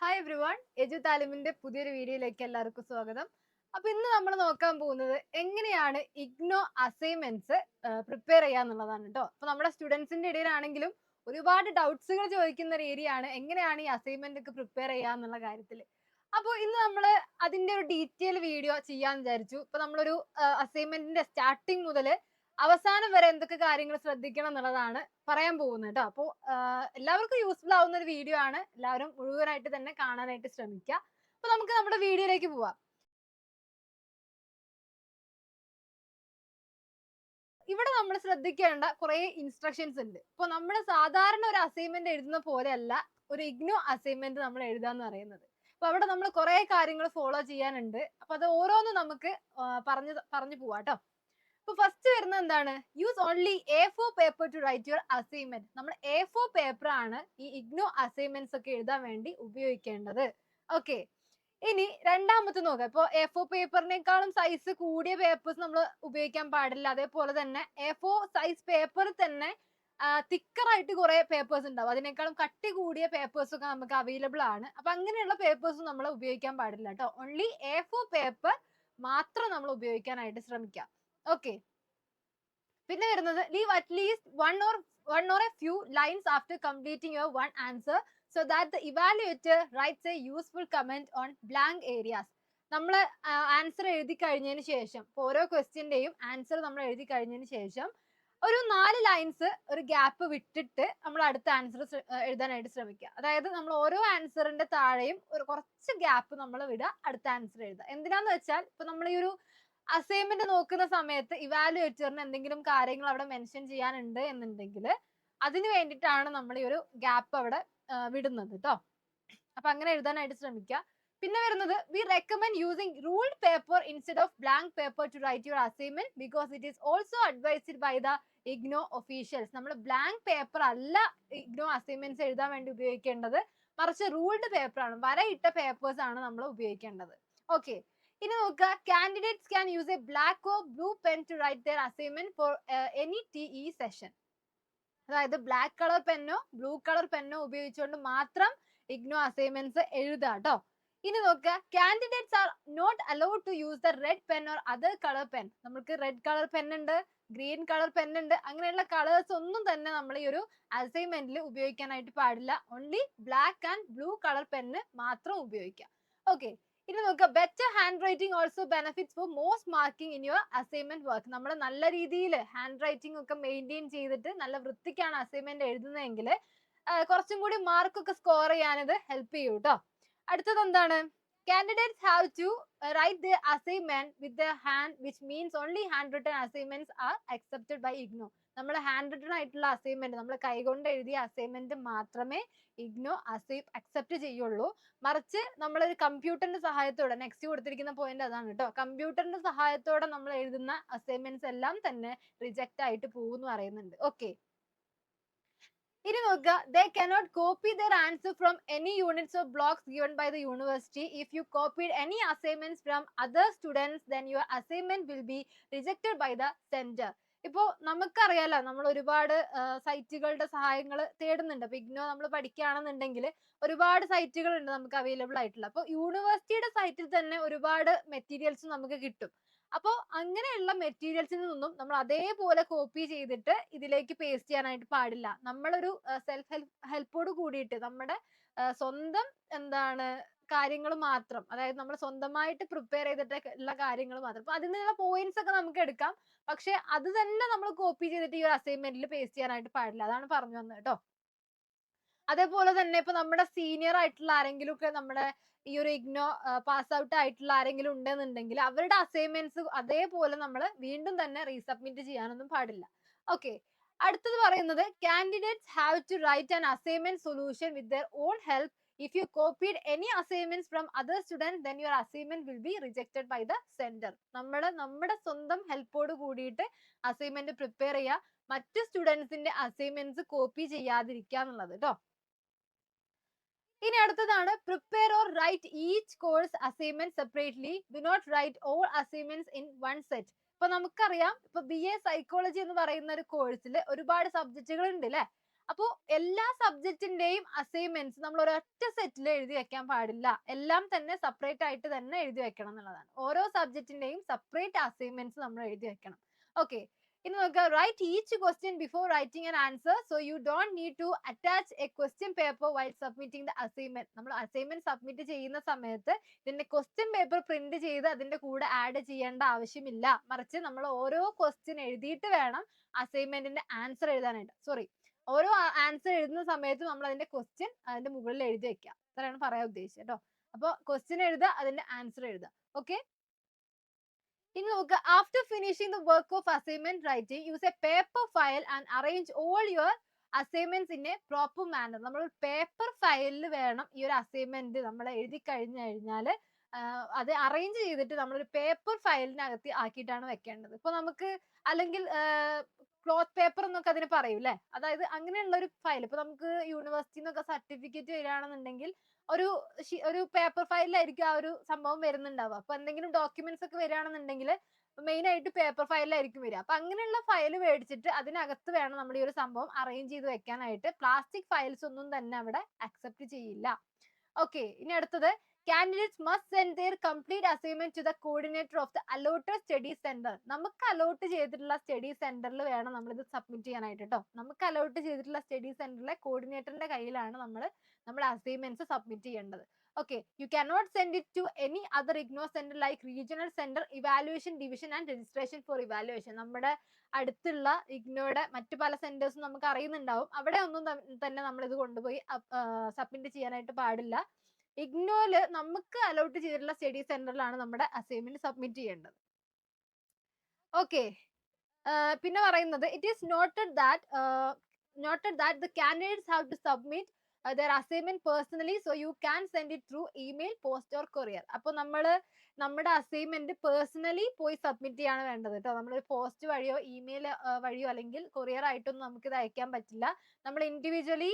Hi everyone Edu താലിമിന്റെ പുതിയൊരു വീഡിയോയിലേക്ക് എല്ലാവർക്കും സ്വാഗതം. അപ്പൊ ഇന്ന് നമ്മൾ നോക്കാൻ പോകുന്നത് എങ്ങനെയാണ് ഇഗ്നോ അസൈൻമെന്റ്സ് പ്രിപ്പയർ ചെയ്യാന്നുള്ളതാണ് കേട്ടോ അപ്പൊ നമ്മുടെ സ്റ്റുഡൻസിന്റെ ഇടയിലാണെങ്കിലും ഒരുപാട് ഡൗട്ട്സുകൾ ചോദിക്കുന്ന ഒരു ഏരിയ ആണ് എങ്ങനെയാണ് ഈ അസൈൻമെന്റ് ഒക്കെ പ്രിപ്പയർ ചെയ്യാന്നുള്ള കാര്യത്തിൽ അപ്പോൾ ഇന്ന് നമ്മൾ അതിന്റെ ഒരു ഡീറ്റെയിൽ വീഡിയോ ചെയ്യാന്ന് വിചാരിച്ചു. ഇപ്പൊ നമ്മളൊരു അസൈൻമെന്റിന്റെ സ്റ്റാർട്ടിങ് മുതൽ അവസാനം വരെ എന്തൊക്കെ കാര്യങ്ങൾ ശ്രദ്ധിക്കണം എന്നുള്ളതാണ് പറയാൻ പോകുന്നത് കേട്ടോ അപ്പോൾ എല്ലാവർക്കും യൂസ്ഫുൾ ആവുന്ന ഒരു വീഡിയോ ആണ്. എല്ലാവരും മുഴുവനായിട്ട് തന്നെ കാണാനായിട്ട് ശ്രമിക്കുക അപ്പൊ നമുക്ക് നമ്മുടെ വീഡിയോയിലേക്ക് പോവാം. ഇവിടെ നമ്മൾ ശ്രദ്ധിക്കേണ്ട കുറെ ഇൻസ്ട്രക്ഷൻസ് ഉണ്ട്. ഇപ്പോൾ നമ്മൾ സാധാരണ ഒരു അസൈൻമെന്റ് എഴുതുന്ന പോലെയല്ല ഒരു ഇഗ്നോ അസൈൻമെന്റ് നമ്മൾ എഴുതാന്ന് പറയുന്നത്. അപ്പൊ അവിടെ നമ്മൾ കുറെ കാര്യങ്ങൾ ഫോളോ ചെയ്യാനുണ്ട്. അപ്പൊ അത് ഓരോന്നും നമുക്ക് പറഞ്ഞു പറഞ്ഞു പോവാട്ടോ അപ്പൊ ഫസ്റ്റ് വരുന്നത് എന്താണ്? Use only A four paper to write your assignment നമ്മൾ എ ഫോർ പേപ്പർ ആണ് ഈ ഇഗ്നോ അസൈൻമെന്റ്സ് ഒക്കെ എഴുതാൻ വേണ്ടി ഉപയോഗിക്കേണ്ടത്. ഓക്കെ ഇനി രണ്ടാമത്തെ നോക്കാം. ഇപ്പൊ എ ഫോർ പേപ്പറിനേക്കാളും സൈസ് കൂടിയ പേപ്പേഴ്സ് നമ്മൾ ഉപയോഗിക്കാൻ പാടില്ല. അതേപോലെ തന്നെ എ ഫോർ സൈസ് പേപ്പറിൽ തന്നെ തിക്കറായിട്ട് കുറെ പേപ്പേഴ്സ് ഉണ്ടാവും. അതിനേക്കാളും കട്ടി കൂടിയ പേപ്പേഴ്സ് ഒക്കെ നമുക്ക് അവൈലബിൾ ആണ്. അപ്പൊ അങ്ങനെയുള്ള പേപ്പേഴ്സ് നമ്മൾ ഉപയോഗിക്കാൻ പാടില്ല കേട്ടോ. ഓൺലി എ ഫോർ പേപ്പർ മാത്രം നമ്മൾ ഉപയോഗിക്കാനായിട്ട് ശ്രമിക്കാം. ഓക്കെ പിന്നെ വരുന്നത് leave at least one or one or a few lines after completing your one answer so that the evaluator writes a useful comment on blank areas നമ്മൾ answer എഴുതി കഴിഞ്ഞതിന് ശേഷം ഓരോ ക്വസ്റ്റ്യന്റെയും ആൻസർ നമ്മൾ എഴുതി കഴിഞ്ഞതിന് ശേഷം ഒരു നാല് ലൈൻസ് ഒരു ഗ്യാപ്പ് വിട്ടിട്ട് നമ്മൾ അടുത്ത ആൻസർ എഴുതാനായിട്ട് ശ്രമിക്കുക. അതായത് നമ്മൾ ഓരോ ആൻസറിന്റെ താഴെയും ഒരു കുറച്ച് ഗ്യാപ്പ് നമ്മൾ വിടുക അടുത്ത ആൻസർ എഴുതുക. എന്തിനാന്ന് വെച്ചാൽ ഇപ്പൊ നമ്മൾ ഈ ഒരു അസൈൻമെന്റ് നോക്കുന്ന സമയത്ത് ഇവാലുവേറ്ററിന് എന്തെങ്കിലും കാര്യങ്ങൾ അവിടെ മെൻഷൻ ചെയ്യാനുണ്ട് എന്നുണ്ടെങ്കിൽ അതിന് വേണ്ടിയിട്ടാണ് നമ്മൾ ഈ ഒരു ഗ്യാപ്പ് അവിടെ വിടുന്നത് കേട്ടോ അപ്പൊ അങ്ങനെ എഴുതാനായിട്ട് ശ്രമിക്കുക പിന്നെ വരുന്നത് we recommend using ruled paper instead of blank paper to write your assignment because it is also advised by the IGNOU officials നമ്മൾ ബ്ലാങ്ക് പേപ്പർ അല്ല ഇഗ്നോ അസൈൻമെന്റ്സ് എഴുതാൻ വേണ്ടി ഉപയോഗിക്കേണ്ടത്. മറിച്ച് റൂൾഡ് പേപ്പർ ആണ്. വരയിട്ട പേപ്പേഴ്സ് ആണ് നമ്മൾ ഉപയോഗിക്കേണ്ടത്. ഓക്കെ ഇനി നോക്കുക candidates can use a black or blue pen to write their assignment for any T E session അതായത് ബ്ലാക്ക് കളർ പെന്നോ ബ്ലൂ കളർ പെന്നോ ഉപയോഗിച്ചുകൊണ്ട് മാത്രം ഇഗ്നോ അസൈൻമെന്റ്സ് എഴുതാട്ടോ ഇനി നോക്കുക candidates are not allowed to use the red pen or other colour pen നമുക്ക് red colour pen ഉണ്ട് ഗ്രീൻ കളർ പെൻ ഉണ്ട് അങ്ങനെയുള്ള കളേഴ്സ് ഒന്നും തന്നെ നമ്മൾ ഈ ഒരു അസൈൻമെന്റിൽ ഉപയോഗിക്കാനായിട്ട് പാടില്ല. Only black and blue colour pen മാത്രം ഉപയോഗിക്കാം. ഓക്കെ ഇനി നോക്കുക better handwriting also benefits for most marking in your assignment work നമ്മൾ നല്ല രീതിയിൽ ഹാൻഡ് റൈറ്റിംഗ് ഒക്കെ മെയിന്റെയിൻ ചെയ്തിട്ട് നല്ല വൃത്തിക്കാണ് അസൈൻമെന്റ് എഴുതുന്നതെങ്കിൽ കുറച്ചും കൂടി മാർക്കൊക്കെ സ്കോർ ചെയ്യാനത് ഹെൽപ്പ് ചെയ്യും കേട്ടോ അടുത്തത് എന്താണ്? Candidates have to write the assignment with the hand which means only handwritten assignments are accepted by IGNOU നമ്മൾ ഹാൻഡ് റിട്ടൺ ആയിട്ടുള്ള അസൈൻമെന്റ് നമ്മൾ കൈകൊണ്ട് എഴുതിയ അസൈൻമെന്റ് മാത്രമേ ഇഗ്നോ അസൈ അക്സെപ്റ്റ് ചെയ്യുള്ളൂ. മറിച്ച് നമ്മൾ ഒരു കമ്പ്യൂട്ടറിന്റെ സഹായത്തോടെ നെക്സ്റ്റ് കൊടുത്തിരിക്കുന്ന പോയിന്റ് അതാണ് കേട്ടോ കമ്പ്യൂട്ടറിന്റെ സഹായത്തോടെ നമ്മൾ എഴുതുന്ന അസൈൻമെന്റ്സ് എല്ലാം തന്നെ റിജക്റ്റ് ആയിട്ട് പോകും എന്ന് പറയുന്നുണ്ട്. ഓക്കെ ഇനി നോക്കുക. They cannot copy their answer from any units of blocks given by the university if you copied any assignments from other students then your assignment will be rejected by the centre ഇപ്പോ നമുക്കറിയാലോ നമ്മൾ ഒരുപാട് സൈറ്റുകളുടെ സഹായങ്ങൾ തേടുന്നുണ്ട്. അപ്പൊ ഇഗ്നോ നമ്മൾ പഠിക്കുകയാണെന്നുണ്ടെങ്കിൽ ഒരുപാട് സൈറ്റുകൾ ഉണ്ട് നമുക്ക് അവൈലബിൾ ആയിട്ടുള്ള. അപ്പോൾ യൂണിവേഴ്സിറ്റിയുടെ സൈറ്റിൽ തന്നെ ഒരുപാട് മെറ്റീരിയൽസ് നമുക്ക് കിട്ടും. അപ്പോൾ അങ്ങനെയുള്ള മെറ്റീരിയൽസിൽ നിന്നും നമ്മൾ അതേപോലെ കോപ്പി ചെയ്തിട്ട് ഇതിലേക്ക് പേസ്റ്റ് ചെയ്യാനായിട്ട് പാടില്ല. നമ്മളൊരു സെൽഫ് ഹെൽപ്പ് ഹെൽപ്പോട് കൂടിയിട്ട് നമ്മുടെ സ്വന്തം എന്താണ് കാര്യങ്ങൾ മാത്രം. അതായത് നമ്മൾ സ്വന്തമായിട്ട് പ്രിപ്പയർ ചെയ്തിട്ട് ഉള്ള കാര്യങ്ങൾ മാത്രം. അപ്പൊ അതിൽ നിന്നുള്ള പോയിന്റ്സ് ഒക്കെ നമുക്ക് എടുക്കാം. പക്ഷെ അത് തന്നെ നമ്മൾ കോപ്പി ചെയ്തിട്ട് ഈ ഒരു അസൈൻമെന്റിൽ പേസ്റ്റ് ചെയ്യാനായിട്ട് പാടില്ല. അതാണ് പറഞ്ഞു വന്നത് കേട്ടോ അതേപോലെ തന്നെ ഇപ്പൊ നമ്മുടെ സീനിയർ ആയിട്ടുള്ള ആരെങ്കിലും ഒക്കെ നമ്മുടെ ഈ ഒരു ഇഗ്നോ പാസ് ഔട്ട് ആയിട്ടുള്ള ആരെങ്കിലും ഉണ്ടെന്നുണ്ടെങ്കിൽ അവരുടെ അസൈൻമെന്റ്സ് അതേപോലെ നമ്മൾ വീണ്ടും തന്നെ റീസബ്മിറ്റ് ചെയ്യാനൊന്നും പാടില്ല. ഓക്കെ അടുത്തത് പറയുന്നത് candidates have to write an assignment solution with their own help if you copied any assignments from other students then your assignment will be rejected by the centre നമ്മൾ നമ്മുടെ സ്വന്തം ഹെൽപ്പോട് കൂടിയിട്ട് അസൈൻമെന്റ് പ്രിപ്പയർ ചെയ്യുക മറ്റ് സ്റ്റുഡൻസിന്റെ assignments copy ചെയ്യാതിരിക്കുക എന്നുള്ളത് കേട്ടോ ഇനി അടുത്തതാണ് prepare or write each course assignment separately do not write all assignments in one set ഇപ്പൊ നമുക്കറിയാം ഇപ്പൊ ബി എ സൈക്കോളജി എന്ന് പറയുന്ന ഒരു കോഴ്സിൽ ഒരുപാട് സബ്ജക്റ്റുകൾ ഉണ്ട് അല്ലെ അപ്പോൾ എല്ലാ സബ്ജക്റ്റിന്റെയും അസൈൻമെന്റ്സ് നമ്മൾ ഒരൊറ്റ സെറ്റിൽ എഴുതി വെക്കാൻ പാടില്ല. എല്ലാം തന്നെ സെപ്പറേറ്റ് ആയിട്ട് തന്നെ എഴുതി വെക്കണം എന്നുള്ളതാണ്. ഓരോ സബ്ജക്റ്റിന്റെയും സെപ്പറേറ്റ് അസൈൻമെന്റ്സ് നമ്മൾ എഴുതി വെക്കണം. ഓക്കെ ഇനി നോക്കുക write each question before writing an answer so you don't need to attach a question paper while submitting the assignment നമ്മൾ അസൈൻമെന്റ് സബ്മിറ്റ് ചെയ്യുന്ന സമയത്ത് ഇതിന്റെ ക്വസ്റ്റ്യൻ പേപ്പർ പ്രിന്റ് ചെയ്ത് അതിന്റെ കൂടെ ആഡ് ചെയ്യേണ്ട ആവശ്യമില്ല. മറിച്ച് നമ്മൾ ഓരോ ക്വസ്റ്റ്യൻ എഴുതിയിട്ട് വേണം അസൈൻമെന്റിന്റെ ആൻസർ എഴുതാനായിട്ട്. സോറി ഓരോ ആൻസർ എഴുതുന്ന സമയത്ത് നമ്മൾ അതിന്റെ ക്വസ്റ്റ്യൻ അതിന്റെ മുകളിൽ എഴുതി വെക്കുക അത്രയാണ് പറയാൻ ഉദ്ദേശിച്ചത് കേട്ടോ അപ്പോൾ ക്വസ്റ്റ്യൻ എഴുതുക അതിന്റെ ആൻസർ എഴുതുക. ഓക്കെ ഇനി നോക്കുക after finishing the work of assignment writing use a paper file and arrange all your assignments in a proper manner നമ്മൾ പേപ്പർ ഫയലിൽ വേണം ഈ ഒരു അസൈൻമെന്റ് നമ്മൾ എഴുതി കഴിഞ്ഞു കഴിഞ്ഞാൽ അത് അറേഞ്ച് ചെയ്തിട്ട് നമ്മളൊരു പേപ്പർ ഫയലിനകത്ത് ആക്കിയിട്ടാണ് വെക്കേണ്ടത്. ഇപ്പൊ നമുക്ക് അല്ലെങ്കിൽ ക്ലോത്ത് പേപ്പർ എന്നൊക്കെ അതിന് അല്ലെ അതായത് അങ്ങനെയുള്ള ഒരു ഫയൽ ഇപ്പൊ നമുക്ക് യൂണിവേഴ്സിറ്റി നിന്നൊക്കെ സർട്ടിഫിക്കറ്റ് വരികയാണെന്നുണ്ടെങ്കിൽ ഒരു ഒരു പേപ്പർ ഫയലിലായിരിക്കും ആ ഒരു സംഭവം വരുന്നുണ്ടാവുക. അപ്പൊ എന്തെങ്കിലും ഡോക്യുമെന്റ്സ് ഒക്കെ വരികയാണെന്നുണ്ടെങ്കിൽ മെയിൻ ആയിട്ട് പേപ്പർ ഫയലിലായിരിക്കും വരിക. അപ്പൊ അങ്ങനെയുള്ള ഫയൽ മേടിച്ചിട്ട് അതിനകത്ത് വേണം നമ്മൾ ഈ ഒരു സംഭവം അറേഞ്ച് ചെയ്ത് വെക്കാനായിട്ട്. പ്ലാസ്റ്റിക് ഫയൽസ് ഒന്നും തന്നെ അവിടെ അക്സെപ്റ്റ് ചെയ്യില്ല. ഓക്കെ ഇനി അടുത്തത് candidates must send their complete assignment to the coordinator of the allotted study centre നമുക്ക് അലോട്ട് ചെയ്തിട്ടുള്ള സ്റ്റഡി സെന്ററിൽ വേണം നമ്മൾ ഇത് സബ്മിറ്റ് ചെയ്യാനായിട്ട് കേട്ടോ നമുക്ക് അലോട്ട് ചെയ്തിട്ടുള്ള സ്റ്റഡി സെന്ററിലെ കോർഡിനേറ്ററിന്റെ കയ്യിലാണ് നമ്മൾ നമ്മുടെ അസൈൻമെന്റ്സ് സബ്മിറ്റ് ചെയ്യേണ്ടത്. Okay you cannot send it to any other IGNOU centre like regional centre evaluation division and registration for evaluation നമ്മുടെ അടുത്തുള്ള ഇഗ്നോയുടെ മറ്റു പല സെന്റേഴ്സും നമുക്ക് അറിയുന്നുണ്ടാവും. അവിടെ ഒന്നും തന്നെ നമ്മൾ ഇത് കൊണ്ടുപോയി സബ്മിറ്റ് ചെയ്യാനായിട്ട് പാടില്ല. ഇഗ്നോയിൽ നമുക്ക് അലോട്ട് ചെയ്തിട്ടുള്ള സ്റ്റഡി സെന്ററിലാണ് നമ്മുടെ അസൈൻമെന്റ് സബ്മിറ്റ് ചെയ്യേണ്ടത്. ഓക്കെ. പിന്നെ പറയുന്നത് it is noted that noted that the candidates have to submit their assignment personally so you can send it through email post or courier അപ്പോൾ നമ്മൾ നമ്മുടെ അസൈൻമെന്റ് പേഴ്സണലി പോയി submit ചെയ്യാണ് വേണ്ടത് കേട്ടോ നമ്മൾ പോസ്റ്റ് വഴിയോ ഇമെയിൽ വഴിയോ അല്ലെങ്കിൽ കൊറിയർ ആയിട്ടൊന്നും നമുക്ക് ഇത് അയക്കാൻ പറ്റില്ല. നമ്മൾ ഇൻഡിവിജ്വലി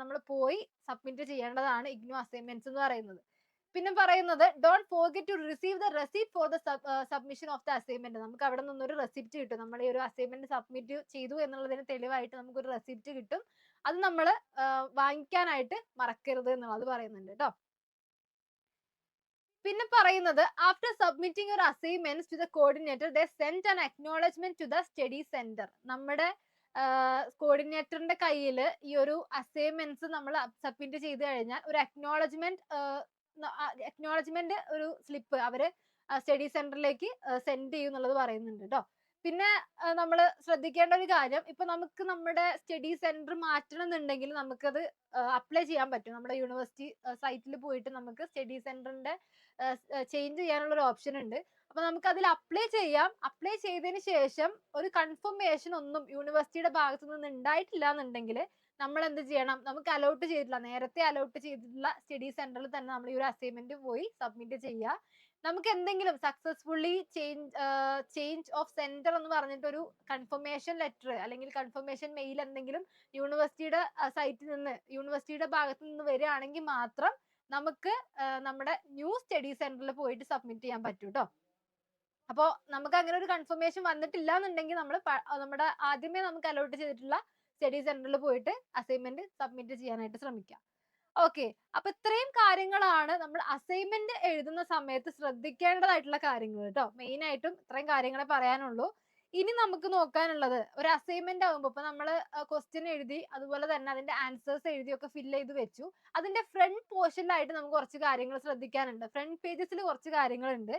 നമ്മൾ പോയി സബ്മിറ്റ് ചെയ്യേണ്ടതാണ് ഇഗ്നോ അസൈൻമെന്റ്സ് എന്ന് പറയുന്നത്. പിന്നെ പറയുന്നത് don't forget to receive the receipt for the submission of the assignment നമുക്ക് അവിടെ നിന്നൊരു റെസിപ്റ്റ് കിട്ടും. നമ്മൾ ഈ ഒരു അസൈൻമെന്റ് സബ്മിറ്റ് ചെയ്തു എന്നുള്ളതിന് തെളിവായിട്ട് നമുക്കൊരു റെസിപ്റ്റ് കിട്ടും. അത് നമ്മൾ വാങ്ങിക്കാനായിട്ട് മറക്കരുത് എന്നുള്ളത് പറയുന്നുണ്ട് കേട്ടോ പിന്നെ പറയുന്നത് after submitting your assignments to the coordinator they send an acknowledgement to the study centre നമ്മുടെ കോർഡിനേറ്ററിന്റെ കയ്യിൽ ഈ ഒരു അസൈൻമെന്റ്സ് നമ്മൾ സബ്മിറ്റ് ചെയ്ത് കഴിഞ്ഞാൽ ഒരു അക്നോളജ്മെന്റ് അക്നോളജ്മെന്റ് ഒരു സ്ലിപ്പ് അവർ സ്റ്റഡി സെന്ററിലേക്ക് സെൻഡ് ചെയ്യും എന്നുള്ളത് പറയുന്നുണ്ട് കേട്ടോ പിന്നെ നമ്മൾ ശ്രദ്ധിക്കേണ്ട ഒരു കാര്യം ഇപ്പൊ നമുക്ക് നമ്മുടെ സ്റ്റഡി സെന്റർ മാറ്റണം എന്നുണ്ടെങ്കിൽ നമുക്കത് അപ്ലൈ ചെയ്യാൻ പറ്റും. നമ്മുടെ യൂണിവേഴ്സിറ്റി സൈറ്റിൽ പോയിട്ട് നമുക്ക് സ്റ്റഡി സെന്ററിന്റെ ചേഞ്ച് ചെയ്യാനുള്ള ഒരു ഓപ്ഷൻ ഉണ്ട്. അപ്പൊ നമുക്ക് അതിൽ അപ്ലൈ ചെയ്യാം. അപ്ലൈ ചെയ്തതിന് ശേഷം ഒരു കൺഫർമേഷൻ ഒന്നും യൂണിവേഴ്സിറ്റിയുടെ ഭാഗത്തു നിന്ന് ഉണ്ടായിട്ടില്ല എന്നുണ്ടെങ്കിൽ നമ്മൾ എന്ത് ചെയ്യണം? നമുക്ക് അലോട്ട് ചെയ്തിട്ടുള്ള നേരത്തെ അലോട്ട് ചെയ്തിട്ടുള്ള സ്റ്റഡി സെന്ററിൽ തന്നെ നമ്മൾ ഈ ഒരു അസൈൻമെന്റ് പോയി സബ്മിറ്റ് ചെയ്യുക. നമുക്ക് എന്തെങ്കിലും successfully change change of centre എന്ന് പറഞ്ഞിട്ട് ഒരു കൺഫർമേഷൻ ലെറ്റർ അല്ലെങ്കിൽ കൺഫർമേഷൻ മെയിൽ എന്തെങ്കിലും യൂണിവേഴ്സിറ്റിയുടെ സൈറ്റിൽ നിന്ന് യൂണിവേഴ്സിറ്റിയുടെ ഭാഗത്ത് നിന്ന് വരികയാണെങ്കിൽ മാത്രം നമുക്ക് നമ്മുടെ ന്യൂ സ്റ്റഡി സെന്ററിൽ പോയിട്ട് സബ്മിറ്റ് ചെയ്യാൻ പറ്റൂ കേട്ടോ അപ്പോൾ നമുക്ക് അങ്ങനെ ഒരു കൺഫർമേഷൻ വന്നിട്ടില്ല എന്നുണ്ടെങ്കിൽ നമ്മൾ നമ്മുടെ ആദ്യമേ നമുക്ക് അലോട്ട് ചെയ്തിട്ടുള്ള സ്റ്റഡി സെന്ററിൽ പോയിട്ട് അസൈൻമെന്റ് സബ്മിറ്റ് ചെയ്യാനായിട്ട് ശ്രമിക്കാം. ഓക്കെ. അപ്പൊ ഇത്രയും കാര്യങ്ങളാണ് നമ്മൾ അസൈൻമെന്റ് എഴുതുന്ന സമയത്ത് ശ്രദ്ധിക്കേണ്ടതായിട്ടുള്ള കാര്യങ്ങൾ കേട്ടോ മെയിൻ ആയിട്ടും ഇത്രയും കാര്യങ്ങളെ പറയാനുള്ളൂ. ഇനി നമുക്ക് നോക്കാനുള്ളത് ഒരു അസൈൻമെന്റ് ആകുമ്പോൾ ഇപ്പൊ നമ്മൾ ക്വസ്റ്റ്യൻ എഴുതി അതുപോലെ തന്നെ അതിന്റെ ആൻസേഴ്സ് എഴുതി ഒക്കെ ഫില്ല് ചെയ്ത് വെച്ചു. അതിന്റെ ഫ്രണ്ട് പോർഷനിലായിട്ട് നമുക്ക് കുറച്ച് കാര്യങ്ങൾ ശ്രദ്ധിക്കാനുണ്ട്. ഫ്രണ്ട് പേജസിൽ കുറച്ച് കാര്യങ്ങളുണ്ട്.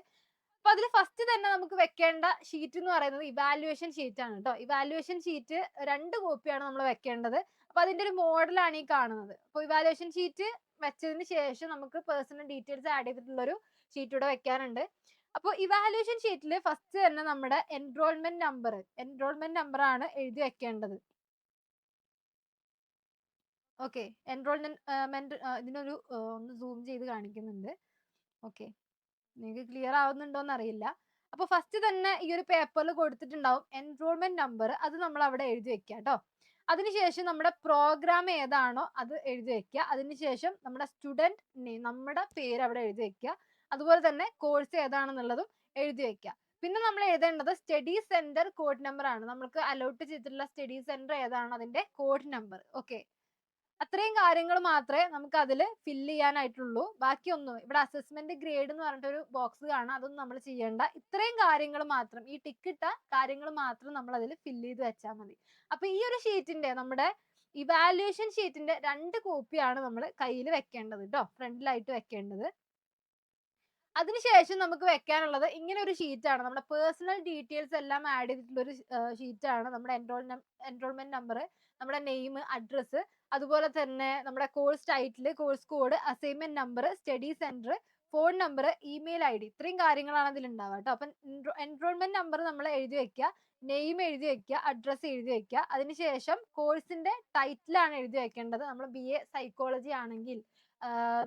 അപ്പൊ അതിൽ ഫസ്റ്റ് തന്നെ നമുക്ക് വെക്കേണ്ട ഷീറ്റ് എന്ന് പറയുന്നത് ഇവാലുവേഷൻ ഷീറ്റ് ആണ് കേട്ടോ ഇവാലുവേഷൻ ഷീറ്റ് രണ്ട് കോപ്പിയാണ് നമ്മൾ വെക്കേണ്ടത്. അപ്പൊ അതിന്റെ ഒരു മോഡലാണ് ഈ കാണുന്നത്. അപ്പൊ ഇവാലുവേഷൻ ഷീറ്റ് വെച്ചതിന് ശേഷം നമുക്ക് പേഴ്സണൽ ഡീറ്റെയിൽസ് ആഡ് ചെയ്തിട്ടുള്ള ഒരു ഷീറ്റ് ഇവിടെ വെക്കാനുണ്ട്. അപ്പോൾ ഇവാലുവേഷൻ ഷീറ്റിൽ ഫസ്റ്റ് തന്നെ നമ്മുടെ എൻറോൾമെന്റ് നമ്പർ എൻറോൾമെന്റ് നമ്പർ ആണ് എഴുതി വെക്കേണ്ടത്. ഓക്കെ എൻറോൾമെന്റ് ഇതിനൊരു ഒന്ന് സൂം ചെയ്ത് കാണിക്കുന്നുണ്ട്. ഓക്കെ നിങ്ങൾക്ക് ക്ലിയർ ആവുന്നുണ്ടോന്ന് അറിയില്ല അപ്പോൾ ഫസ്റ്റ് തന്നെ ഈ ഒരു പേപ്പറിൽ കൊടുത്തിട്ടുണ്ടാവും എൻറോൾമെന്റ് നമ്പർ അത് നമ്മൾ അവിടെ എഴുതി വെക്കുക കേട്ടോ അതിനുശേഷം നമ്മുടെ പ്രോഗ്രാം ഏതാണോ അത് എഴുതി വെക്കുക അതിനുശേഷം നമ്മുടെ സ്റ്റുഡന്റ് നമ്മുടെ പേര് അവിടെ എഴുതി വെക്കുക അതുപോലെ തന്നെ കോഴ്സ് ഏതാണെന്നുള്ളതും എഴുതി വെക്കുക പിന്നെ നമ്മൾ എഴുതേണ്ടത് സ്റ്റഡി സെന്റർ കോഡ് നമ്പർ ആണ്. നമുക്ക് അലോട്ട് ചെയ്തിട്ടുള്ള സ്റ്റഡി സെന്റർ ഏതാണോ അതിന്റെ കോഡ് നമ്പർ ഓക്കെ അത്രയും കാര്യങ്ങൾ മാത്രമേ നമുക്ക് അതിൽ ഫില്ല് ചെയ്യാനായിട്ടുള്ളൂ. ബാക്കിയൊന്നും ഇവിടെ അസസ്മെന്റ് ഗ്രേഡ് എന്ന് പറഞ്ഞിട്ടൊരു ബോക്സ് കാണാം. അതൊന്നും നമ്മൾ ചെയ്യേണ്ട. ഇത്രയും കാര്യങ്ങൾ മാത്രം ഈ ടിക്കിട്ട കാര്യങ്ങൾ മാത്രം നമ്മൾ അതിൽ ഫില്ല് ചെയ്ത് വെച്ചാൽ മതി. അപ്പൊ ഈ ഒരു ഷീറ്റിന്റെ നമ്മുടെ ഇവാലുവേഷൻ ഷീറ്റിന്റെ രണ്ട് കോപ്പിയാണ് നമ്മൾ കയ്യിൽ വെക്കേണ്ടത് കേട്ടോ ഫ്രണ്ടിലായിട്ട് വെക്കേണ്ടത്. അതിനുശേഷം നമുക്ക് വെക്കാനുള്ളത് ഇങ്ങനെ ഒരു ഷീറ്റാണ് നമ്മുടെ പേഴ്സണൽ ഡീറ്റെയിൽസ് എല്ലാം ആഡ് ചെയ്തിട്ടുള്ള ഒരു ഷീറ്റാണ് നമ്മുടെ എൻറോൾ എൻറോൾമെന്റ് നമ്പർ നമ്മുടെ നെയിം അഡ്രസ്സ് അതുപോലെ തന്നെ നമ്മുടെ course title course code assignment number study centre phone number email I D ഇത്രയും കാര്യങ്ങളാണ് അതിൽ ഉണ്ടാവുക കേട്ടോ. അപ്പം എൻറോൾമെന്റ് നമ്പർ നമ്മൾ എഴുതി വെക്കുക നെയിം എഴുതി വെക്കുക അഡ്രസ്സ് എഴുതി വെക്കുക. അതിനുശേഷം കോഴ്സിന്റെ ടൈറ്റിലാണ് എഴുതി വെക്കേണ്ടത്. നമ്മൾ ബി എ സൈക്കോളജി ആണെങ്കിൽ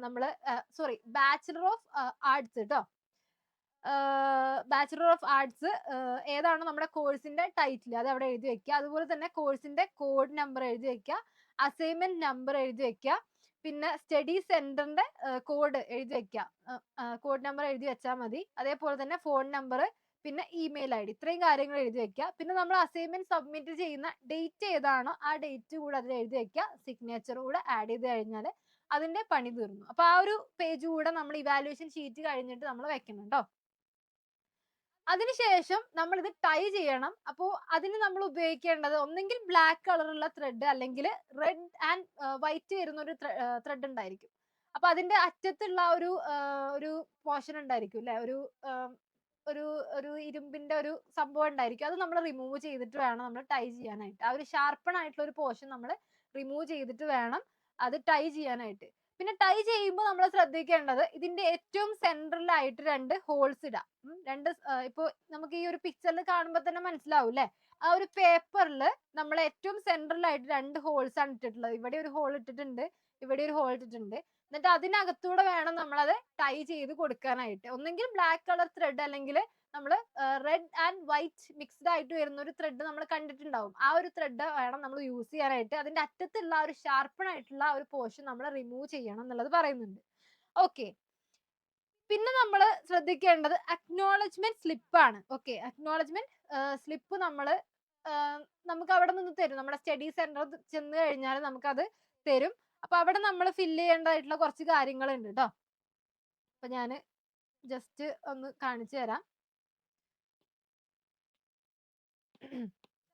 നമ്മൾ സോറി ബാച്ചിലർ ഓഫ് ആർട്സ് കേട്ടോ ബാച്ചിലർ ഓഫ് ആർട്സ് ഏതാണ് നമ്മുടെ കോഴ്സിന്റെ ടൈറ്റിൽ അത് അവിടെ എഴുതി വെക്കുക. അതുപോലെ തന്നെ കോഴ്സിന്റെ കോഡ് നമ്പർ എഴുതി വെക്കുക. അസൈൻമെന്റ് നമ്പർ എഴുതി വെക്കുക പിന്നെ സ്റ്റഡി സെന്ററിന്റെ കോഡ് എഴുതി വെക്കുക കോഡ് നമ്പർ എഴുതി വെച്ചാൽ മതി. അതേപോലെ തന്നെ ഫോൺ നമ്പർ പിന്നെ ഇമെയിൽ ഐ ഡി ഇത്രയും കാര്യങ്ങൾ എഴുതി വെക്കുക പിന്നെ നമ്മൾ അസൈൻമെന്റ് സബ്മിറ്റ് ചെയ്യുന്ന ഡേറ്റ് ഏതാണോ ആ ഡേറ്റ് കൂടെ അതിൽ എഴുതി വെക്കുക സിഗ്നേച്ചർ കൂടെ ആഡ് ചെയ്ത് കഴിഞ്ഞാൽ അതിന്റെ പണി തീർന്നു. അപ്പൊ ആ ഒരു പേജ് കൂടെ നമ്മൾ ഇവാലുവേഷൻ ഷീറ്റ് കഴിഞ്ഞിട്ട് നമ്മൾ വെക്കണം അതിനുശേഷം നമ്മൾ ഇത് ടൈ ചെയ്യണം. അപ്പോൾ അതിന് നമ്മൾ ഉപയോഗിക്കേണ്ടത് ഒന്നെങ്കിൽ ബ്ലാക്ക് കളറുള്ള ത്രെഡ് അല്ലെങ്കിൽ റെഡ് ആൻഡ് വൈറ്റ് വരുന്ന ഒരു ത്രെഡ് ഉണ്ടായിരിക്കും. അപ്പൊ അതിന്റെ അറ്റത്തുള്ള ഒരു ഒരു പോർഷൻ ഉണ്ടായിരിക്കും അല്ലെ? ഒരു ഒരു ഒരു ഇരുമ്പിന്റെ ഒരു സംഭവം ഉണ്ടായിരിക്കും. അത് നമ്മൾ റിമൂവ് ചെയ്തിട്ട് വേണം നമ്മൾ ടൈ ചെയ്യാനായിട്ട്. ആ ഒരു ഷാർപ്പൺ ആയിട്ടുള്ള ഒരു പോർഷൻ നമ്മൾ റിമൂവ് ചെയ്തിട്ട് വേണം അത് ടൈ ചെയ്യാനായിട്ട്. പിന്നെ ടൈ ചെയ്യുമ്പോൾ നമ്മൾ ശ്രദ്ധിക്കേണ്ടത് ഇതിന്റെ ഏറ്റവും സെൻട്രലായിട്ട് രണ്ട് ഹോൾസ് ഇടാം. രണ്ട് ഇപ്പോ നമുക്ക് ഈ ഒരു പിക്ചറിൽ കാണുമ്പോൾ തന്നെ മനസ്സിലാവും അല്ലെ ആ ഒരു പേപ്പറിൽ നമ്മൾ ഏറ്റവും സെൻട്രലായിട്ട് രണ്ട് ഹോൾസ് ആണ് ഇട്ടിട്ടുള്ളത്. ഇവിടെ ഒരു ഹോൾ ഇട്ടിട്ടുണ്ട് ഇവിടെ ഒരു ഹോൾ ഇട്ടിട്ടുണ്ട്. എന്നിട്ട് അതിനകത്തൂടെ വേണം നമ്മളത് ടൈ ചെയ്ത് കൊടുക്കാനായിട്ട്. ഒന്നെങ്കിൽ ബ്ലാക്ക് കളർ ത്രെഡ് അല്ലെങ്കിൽ നമ്മൾ റെഡ് ആൻഡ് വൈറ്റ് മിക്സ്ഡ് ആയിട്ട് വരുന്ന ഒരു ത്രെഡ് നമ്മൾ കണ്ടിട്ടുണ്ടാവും. ആ ഒരു ത്രെഡ് വേണം നമ്മൾ യൂസ് ചെയ്യാനായിട്ട്. അതിന്റെ അറ്റത്തുള്ള ഒരു ഷാർപ്പൺ ആയിട്ടുള്ള ഒരു പോർഷൻ നമ്മൾ റിമൂവ് ചെയ്യണം എന്നുള്ളത് പറയുന്നുണ്ട്. ഓക്കെ പിന്നെ നമ്മൾ ശ്രദ്ധിക്കേണ്ടത് അക്നോളജ്മെന്റ് സ്ലിപ്പ് ആണ്. ഓക്കെ അക്നോളജ്മെന്റ് സ്ലിപ്പ് നമ്മൾ നമുക്ക് അവിടെ നിന്ന് തരും. നമ്മുടെ സ്റ്റഡി സെന്റർ ചെന്ന് കഴിഞ്ഞാൽ നമുക്കത് തരും. അപ്പൊ അവിടെ നമ്മൾ ഫില്ല് ചെയ്യേണ്ടതായിട്ടുള്ള കുറച്ച് കാര്യങ്ങളുണ്ട് കേട്ടോ അപ്പൊ ഞാൻ ജസ്റ്റ് ഒന്ന് കാണിച്ചു തരാം.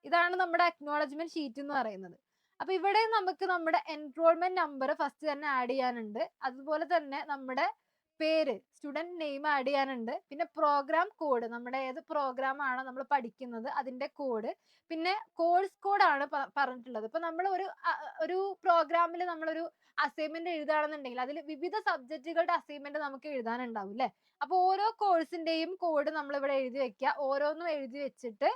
ഇതാണ് നമ്മുടെ അക്നോളജ്മെന്റ് ഷീറ്റ് എന്ന് പറയുന്നത്. അപ്പൊ ഇവിടെ നമുക്ക് നമ്മുടെ എൻറോൾമെന്റ് നമ്പർ ഫസ്റ്റ് തന്നെ ആഡ് ചെയ്യാനുണ്ട്. അതുപോലെ തന്നെ നമ്മുടെ പേര് സ്റ്റുഡന്റ് നെയിം ആഡ് ചെയ്യാനുണ്ട്. പിന്നെ പ്രോഗ്രാം കോഡ് നമ്മുടെ ഏത് പ്രോഗ്രാം ആണോ നമ്മൾ പഠിക്കുന്നത് അതിന്റെ കോഡ് പിന്നെ കോഴ്സ് കോഡാണ് പറഞ്ഞിട്ടുള്ളത്. ഇപ്പൊ നമ്മൾ ഒരു ഒരു പ്രോഗ്രാമിൽ നമ്മളൊരു അസൈൻമെന്റ് എഴുതുകയാണെന്നുണ്ടെങ്കിൽ അതിൽ വിവിധ സബ്ജക്റ്റുകളുടെ അസൈൻമെന്റ് നമുക്ക് എഴുതാനുണ്ടാവും അല്ലെ അപ്പൊ ഓരോ കോഴ്സിന്റെയും കോഡ് നമ്മൾ ഇവിടെ എഴുതി വെക്കുക. ഓരോന്നും എഴുതി വെച്ചിട്ട്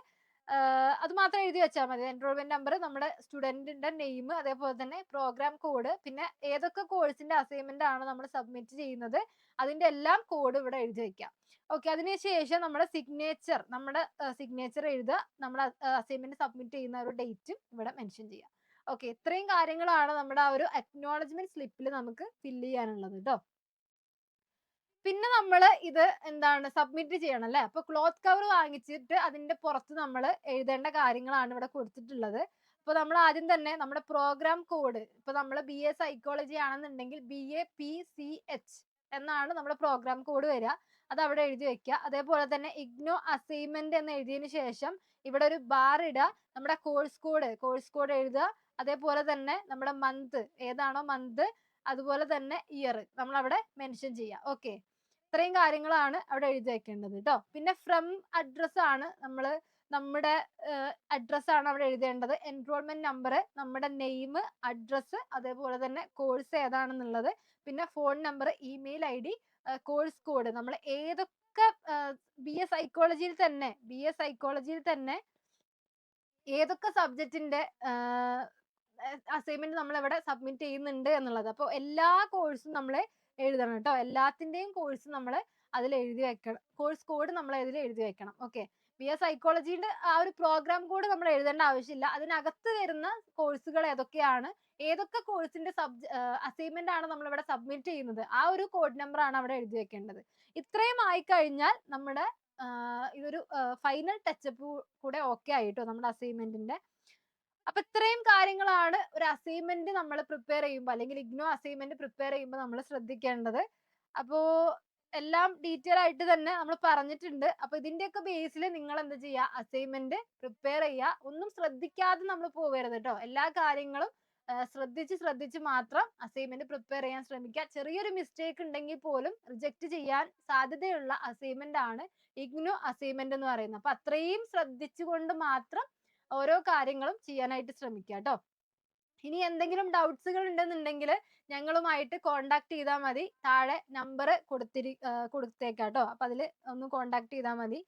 അത് മാത്രം എഴുതി വെച്ചാൽ മതി. എൻറോൾമെന്റ് നമ്പർ നമ്മുടെ സ്റ്റുഡന്റിന്റെ നെയിം അതേപോലെ തന്നെ പ്രോഗ്രാം കോഡ് പിന്നെ ഏതൊക്കെ കോഴ്സിന്റെ അസൈൻമെന്റ് ആണ് നമ്മൾ സബ്മിറ്റ് ചെയ്യുന്നത് അതിന്റെ എല്ലാം കോഡ് ഇവിടെ എഴുതി വെക്കാം. ഓക്കെ അതിനുശേഷം നമ്മുടെ സിഗ്നേച്ചർ നമ്മുടെ സിഗ്നേച്ചർ എഴുതുക. നമ്മുടെ അസൈൻമെന്റ് സബ്മിറ്റ് ചെയ്യുന്ന ഒരു ഡേറ്റും ഇവിടെ മെൻഷൻ ചെയ്യാം. ഓക്കെ ഇത്രയും കാര്യങ്ങളാണ് നമ്മുടെ ആ ഒരു അക്നോളജ്മെന്റ് സ്ലിപ്പിൽ നമുക്ക് ഫില്ല് ചെയ്യാനുള്ളത് കേട്ടോ പിന്നെ നമ്മൾ ഇത് എന്താണ് സബ്മിറ്റ് ചെയ്യണം അല്ലേ അപ്പൊ ക്ലോത്ത് കവർ വാങ്ങിച്ചിട്ട് അതിന്റെ പുറത്ത് നമ്മൾ എഴുതേണ്ട കാര്യങ്ങളാണ് ഇവിടെ കൊടുത്തിട്ടുള്ളത്. അപ്പൊ നമ്മൾ ആദ്യം തന്നെ നമ്മുടെ പ്രോഗ്രാം കോഡ് ഇപ്പൊ നമ്മൾ ബി എ സൈക്കോളജി ആണെന്നുണ്ടെങ്കിൽ B A P S C H നമ്മുടെ പ്രോഗ്രാം കോഡ് വരിക. അത് അവിടെ എഴുതി വെക്കുക. അതേപോലെ തന്നെ ഇഗ്നോ അസൈൻമെന്റ് എന്ന് എഴുതിയതിനു ശേഷം ഇവിടെ ഒരു ബാർ ഇടുക. നമ്മുടെ കോഴ്സ് കോഡ് കോഴ്സ് കോഡ് എഴുതുക. അതേപോലെ തന്നെ നമ്മുടെ മന്ത് ഏതാണോ മന്ത് അതുപോലെ തന്നെ ഇയർ നമ്മൾ അവിടെ മെൻഷൻ ചെയ്യുക. ഓക്കെ ഇത്രയും കാര്യങ്ങളാണ് അവിടെ എഴുതി വെക്കേണ്ടത് കേട്ടോ പിന്നെ ഫ്രം അഡ്രസ് ആണ് നമ്മൾ നമ്മുടെ അഡ്രസ് ആണ് അവിടെ എഴുതേണ്ടത്. എൻറോൾമെന്റ് നമ്പർ നമ്മുടെ നെയിം അഡ്രസ്സ് അതേപോലെ തന്നെ കോഴ്സ് ഏതാണെന്നുള്ളത്. പിന്നെ phone number email I D course code നമ്മൾ ഏതൊക്കെ ബി എ സൈക്കോളജിയിൽ തന്നെ ബി എ സൈക്കോളജിയിൽ തന്നെ ഏതൊക്കെ സബ്ജക്റ്റിന്റെ അസൈൻമെന്റ് നമ്മൾ ഇവിടെ സബ്മിറ്റ് ചെയ്യുന്നുണ്ട് എന്നുള്ളത്. അപ്പോൾ എല്ലാ കോഴ്സും നമ്മൾ എഴുതണം കേട്ടോ. എല്ലാത്തിന്റെയും കോഴ്സ് നമ്മൾ അതിൽ എഴുതി വെക്കണം. കോഴ്സ് കോഡ് നമ്മൾ അതിൽ എഴുതി വെക്കണം. ഓക്കെ ബി എ സൈക്കോളജിയുടെ ആ ഒരു പ്രോഗ്രാം കോഡ് നമ്മൾ എഴുതേണ്ട ആവശ്യമില്ല. അതിനകത്ത് വരുന്ന കോഴ്സുകൾ ഏതൊക്കെയാണ്? ഏതൊക്കെ കോഴ്സിന്റെ സബ്ജ അസൈൻമെന്റ് ആണ് നമ്മൾ ഇവിടെ സബ്മിറ്റ് ചെയ്യുന്നത്? ആ ഒരു കോഡ് നമ്പർ ആണ് അവിടെ എഴുതി വെക്കേണ്ടത്. ഇത്രയും ആയി കഴിഞ്ഞാൽ നമ്മുടെ ഇതൊരു ഫൈനൽ ടച്ചപ്പ് കൂടെ ഓക്കെ ആയിട്ടോ നമ്മുടെ അസൈൻമെന്റിന്റെ അപ്പൊ ഇത്രയും കാര്യങ്ങളാണ് ഒരു അസൈൻമെന്റ് നമ്മൾ പ്രിപ്പയർ ചെയ്യുമ്പോൾ അല്ലെങ്കിൽ ഇഗ്നോ അസൈൻമെന്റ് പ്രിപ്പയർ ചെയ്യുമ്പോൾ നമ്മൾ ശ്രദ്ധിക്കേണ്ടത്. അപ്പോ എല്ലാം ഡീറ്റെയിൽ ആയിട്ട് തന്നെ നമ്മൾ പറഞ്ഞിട്ടുണ്ട്. അപ്പൊ ഇതിന്റെയൊക്കെ ബേസിൽ നിങ്ങൾ എന്താ ചെയ്യുക അസൈൻമെന്റ് പ്രിപ്പയർ ചെയ്യുക ഒന്നും ശ്രദ്ധിക്കാതെ നമ്മൾ പോകരുത് കേട്ടോ എല്ലാ കാര്യങ്ങളും ശ്രദ്ധിച്ച് ശ്രദ്ധിച്ച് മാത്രം അസൈൻമെന്റ് പ്രിപ്പയർ ചെയ്യാൻ ശ്രമിക്കുക. ചെറിയൊരു മിസ്റ്റേക്ക് ഉണ്ടെങ്കിൽ പോലും റിജക്ട് ചെയ്യാൻ സാധ്യതയുള്ള അസൈൻമെന്റ് ആണ് ഇഗ്നോ അസൈൻമെന്റ് എന്ന് പറയുന്നത്. അപ്പൊ അത്രയും ശ്രദ്ധിച്ചുകൊണ്ട് മാത്രം ഓരോ കാര്യങ്ങളും ചെയ്യാനായിട്ട് ശ്രമിക്കുക കേട്ടോ ഇനി എന്തെങ്കിലും ഡൗട്ട്സുകൾ ഉണ്ടെന്നുണ്ടെങ്കിൽ ഞങ്ങളുമായിട്ട് കോണ്ടാക്ട് ചെയ്താൽ മതി. താഴെ നമ്പർ കൊടുത്തിരി കൊടുത്തേക്കാം കേട്ടോ അപ്പൊ അതിൽ ഒന്ന് കോണ്ടാക്ട് ചെയ്താൽ മതി.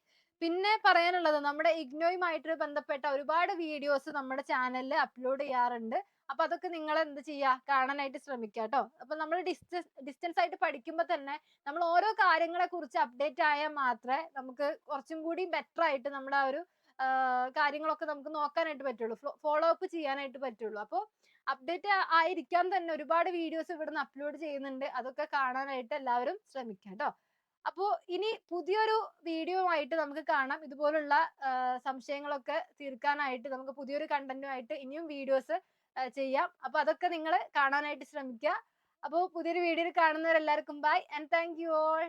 പിന്നെ പറയാനുള്ളത് നമ്മുടെ ഇഗ്നോയുമായിട്ട് ബന്ധപ്പെട്ട ഒരുപാട് വീഡിയോസ് നമ്മുടെ ചാനലിൽ അപ്ലോഡ് ചെയ്യാറുണ്ട്. അപ്പൊ അതൊക്കെ നിങ്ങൾ എന്ത് ചെയ്യുക? കാണാനായിട്ട് ശ്രമിക്കുക കേട്ടോ അപ്പൊ നമ്മൾ ഡിസ്റ്റൻസ് ഡിസ്റ്റൻസ് ആയിട്ട് പഠിക്കുമ്പോൾ തന്നെ നമ്മൾ ഓരോ കാര്യങ്ങളെ കുറിച്ച് അപ്ഡേറ്റ് ആയാൽ മാത്രമേ നമുക്ക് കുറച്ചും കൂടി ബെറ്റർ ആയിട്ട് നമ്മുടെ ആ ഒരു കാര്യങ്ങളൊക്കെ നമുക്ക് നോക്കാനായിട്ട് പറ്റുള്ളൂ. ഫോളോ അപ്പ് ചെയ്യാനായിട്ട് പറ്റുള്ളൂ. അപ്പോൾ അപ്ഡേറ്റ് ആയിരിക്കാൻ തന്നെ ഒരുപാട് വീഡിയോസ് ഇവിടുന്ന് അപ്ലോഡ് ചെയ്യുന്നുണ്ട്. അതൊക്കെ കാണാനായിട്ട് എല്ലാവരും ശ്രമിക്കാം കേട്ടോ അപ്പോൾ ഇനി പുതിയൊരു വീഡിയോ ആയിട്ട് നമുക്ക് കാണാം. ഇതുപോലുള്ള സംശയങ്ങളൊക്കെ തീർക്കാനായിട്ട് നമുക്ക് പുതിയൊരു കണ്ടന്റുമായിട്ട് ഇനിയും വീഡിയോസ് ചെയ്യാം. അപ്പൊ അതൊക്കെ നിങ്ങൾ കാണാനായിട്ട് ശ്രമിക്കുക. അപ്പോൾ പുതിയൊരു വീഡിയോയിൽ കാണുന്നവരെല്ലാവർക്കും bye and thank you all